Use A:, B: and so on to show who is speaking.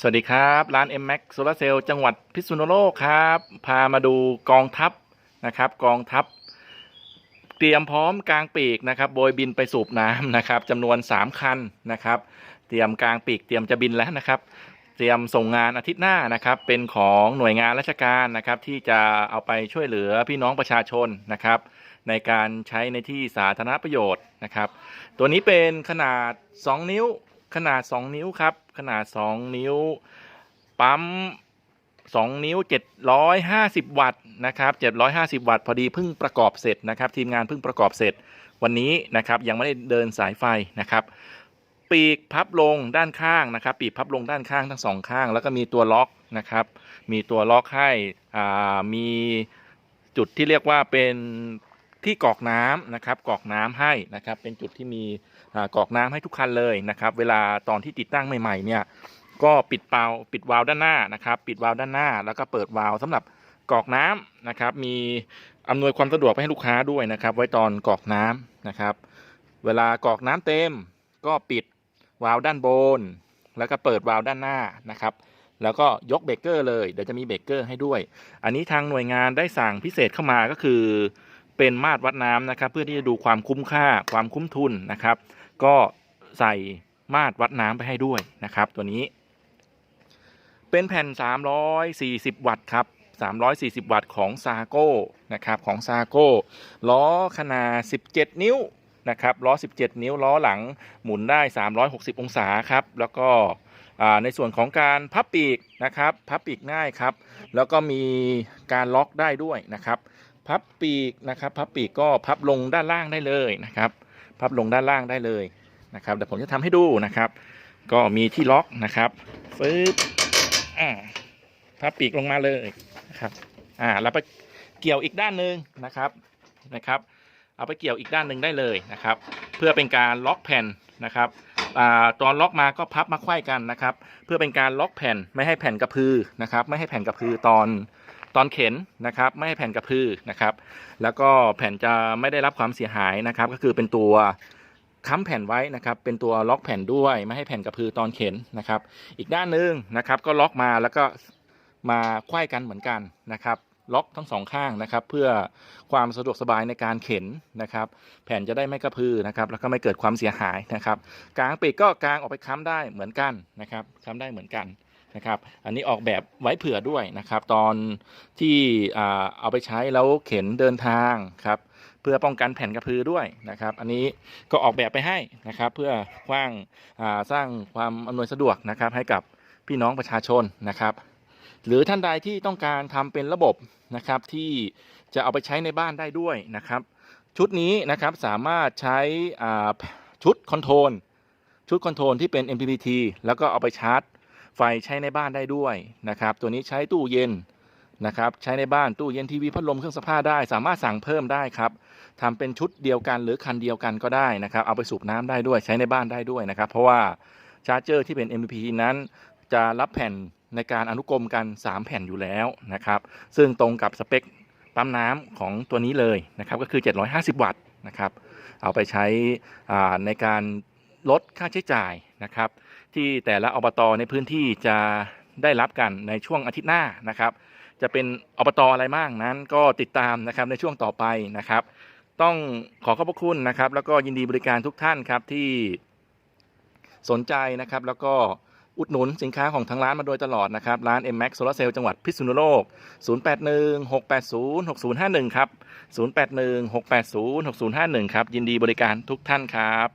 A: สวัสดีครับ ร้าน M Max Solar Cell จังหวัดพิษณุโลกครับ พามาดูกองทัพนะครับ กองทัพ เตรียมพร้อมกลางปีกนะครับโบยบินไปสูบน้ำนะครับจำนวน 3 คันนะครับ เตรียมกลางปีกเตรียมจะบินแล้วนะครับ เตรียมส่งงานอาทิตย์หน้านะครับ เป็นของหน่วยงานราชการนะครับ ที่จะเอาไปช่วยเหลือพี่น้องประชาชนนะครับ ในการใช้ในที่สาธารณประโยชน์นะครับ ตัวนี้เป็นขนาด 2 นิ้ว ขนาด 2 นิ้วครับ ขนาด 2 นิ้ว ปั๊ม 2 นิ้ว 750 วัตต์นะครับ750 วัตต์พอดีเพิ่งประกอบเสร็จนะครับ ทีมงานเพิ่งประกอบเสร็จวันนี้นะครับยังไม่ได้เดินสายไฟนะครับปีกพับลงด้านข้างนะครับ ปีกพับลงด้านข้างทั้งสองข้าง แล้วก็มีตัวล็อกนะครับ มีตัวล็อกให้อ่ามีจุดที่เรียกว่าเป็น ที่กอกน้ำนะครับกอกน้ำให้นะครับ เป็นจุดที่มีกอกน้ำให้ทุกคันเลยนะครับ เวลาตอนที่ติดตั้งใหม่ๆเนี่ยก็ปิดเปาปิดวาล์วด้านหน้านะครับ ปิดวาล์วด้านหน้า แล้วก็เปิดวาล์วสำหรับกอกน้ำนะครับ มีอำนวยความสะดวกไปให้ลูกค้าด้วยนะครับ ไว้ตอนกอกน้ำนะครับ เวลากอกน้ำเต็ม ก็ปิดวาล์วด้านบน แล้วก็เปิดวาล์วด้านหน้านะครับแล้วก็ยกเบรกเกอร์เลย เดี๋ยวจะมีเบรกเกอร์ให้ด้วย อันนี้ทางหน่วยงานได้สั่งพิเศษเข้ามาก็คือ เป็นมาตรวัดน้ำนะครับ เพื่อที่จะดูความคุ้มค่าความคุ้มทุนนะครับ ก็ใส่มาตรวัดน้ำไปให้ด้วยนะครับ ตัวนี้ เป็นแผ่น 340 วัตต์ครับ340 วัตต์ของซาโก้นะครับของซาโก้ล้อขนาด 17 นิ้วนะครับล้อ 17 นิ้วล้อหลังหมุนได้ 360 องศาครับ แล้วก็ในส่วนของการพับปีกนะครับ พับปีกง่ายครับ แล้วก็มีการล็อกได้ด้วยนะครับ พับปีกนะครับ พับปีกก็พับลงด้านล่างได้เลยนะครับ พับลงด้านล่างได้เลยนะครับเดี๋ยวผมจะทำให้ดูนะครับ ก็มีที่ล็อกนะครับฟึบอ่าพับปีกลงมาเลยนะครับอ่าแล้วไปเกี่ยวอีกด้านหนึ่งนะครับนะครับ เอาไปเกี่ยวอีกด้านหนึ่งได้เลยนะครับ เพื่อเป็นการล็อกแผ่นนะครับอ่าตอนล็อกมาก็พับมาไขว้กันนะครับ เพื่อเป็นการล็อกแผ่นไม่ให้แผ่นกระพือนะครับ ไม่ให้แผ่นกระพือตอน ตอนเข็นนะครับไม่ให้แผ่นกระพือนะครับ แล้วก็แผ่นจะไม่ได้รับความเสียหายนะครับ ก็คือเป็นตัวค้ำแผ่นไว้นะครับ เป็นตัวล็อกแผ่นด้วยไม่ให้แผ่นกระพือตอนเข็นนะครับ อีกด้านหนึ่งนะครับ ก็ล็อกมาแล้วก็มาไขว้กันเหมือนกันนะครับ ล็อกทั้งสองข้างนะครับ เพื่อความสะดวกสบายในการเข็นนะครับ แผ่นจะได้ไม่กระพือนะครับ แล้วก็ไม่เกิดความเสียหายนะครับ กลางปีกก็กลางออกไปค้ำได้เหมือนกันนะครับ ค้ำได้เหมือนกัน นะครับ อันนี้ออกแบบไว้เผื่อด้วยนะครับ ตอนที่เอาไปใช้แล้วเข็นเดินทางครับ เพื่อป้องกันแผ่นกระพือด้วยนะครับ อันนี้ก็ออกแบบไปให้นะครับ เพื่อคว้างาสร้างความอำนวยสะดวกนะครับ ให้กับพี่น้องประชาชนนะครับ หรือท่านใดที่ต้องการทำเป็นระบบนะครับที่จะเอาไปใช้ในบ้านได้ด้วยนะครับ ชุดนี้นะครับสามารถใช้ชุดคอนโทรลชุดคอนโทรลที่เป็น MPPT แล้วก็เอาไปชาร์จ ไฟใช้ในบ้านได้ด้วยนะครับ ตัวนี้ใช้ตู้เย็นนะครับ ใช้ในบ้านตู้เย็นทีวีพัดลมเครื่องซักผ้าได้ สามารถสั่งเพิ่มได้ครับทำเป็นชุดเดียวกันหรือคันเดียวกันก็ได้นะครับ เอาไปสูบน้ำได้ด้วยใช้ในบ้านได้ด้วยนะครับ เพราะว่าชาร์จเจอร์ที่เป็น MPP นั้น จะรับแผ่นในการอนุกรมกัน 3 แผ่นอยู่แล้วนะครับ ซึ่งตรงกับสเปคปั๊มน้ำของตัวนี้เลยนะครับ ก็คือ 750 วัตต์นะครับ เอาไปใช้ในการลดค่าใช้จ่ายนะครับ ที่แต่ละอบตในพื้นที่จะได้รับกันในช่วงอาทิตย์หน้านะครับ จะเป็นอบตอะไรบ้างนั้นก็ติดตามนะครับในช่วงต่อไปนะครับ ต้องขอขอบพระคุณนะครับ แล้วก็ยินดีบริการทุกท่านครับที่สนใจนะครับ แล้วก็อุดหนุนสินค้าของทางร้านมาโดยตลอดนะครับ ร้าน M Max Solar Cell จังหวัดพิษณุโลก 0816806051 ครับ 0816806051 ครับ ยินดีบริการทุกท่านครับ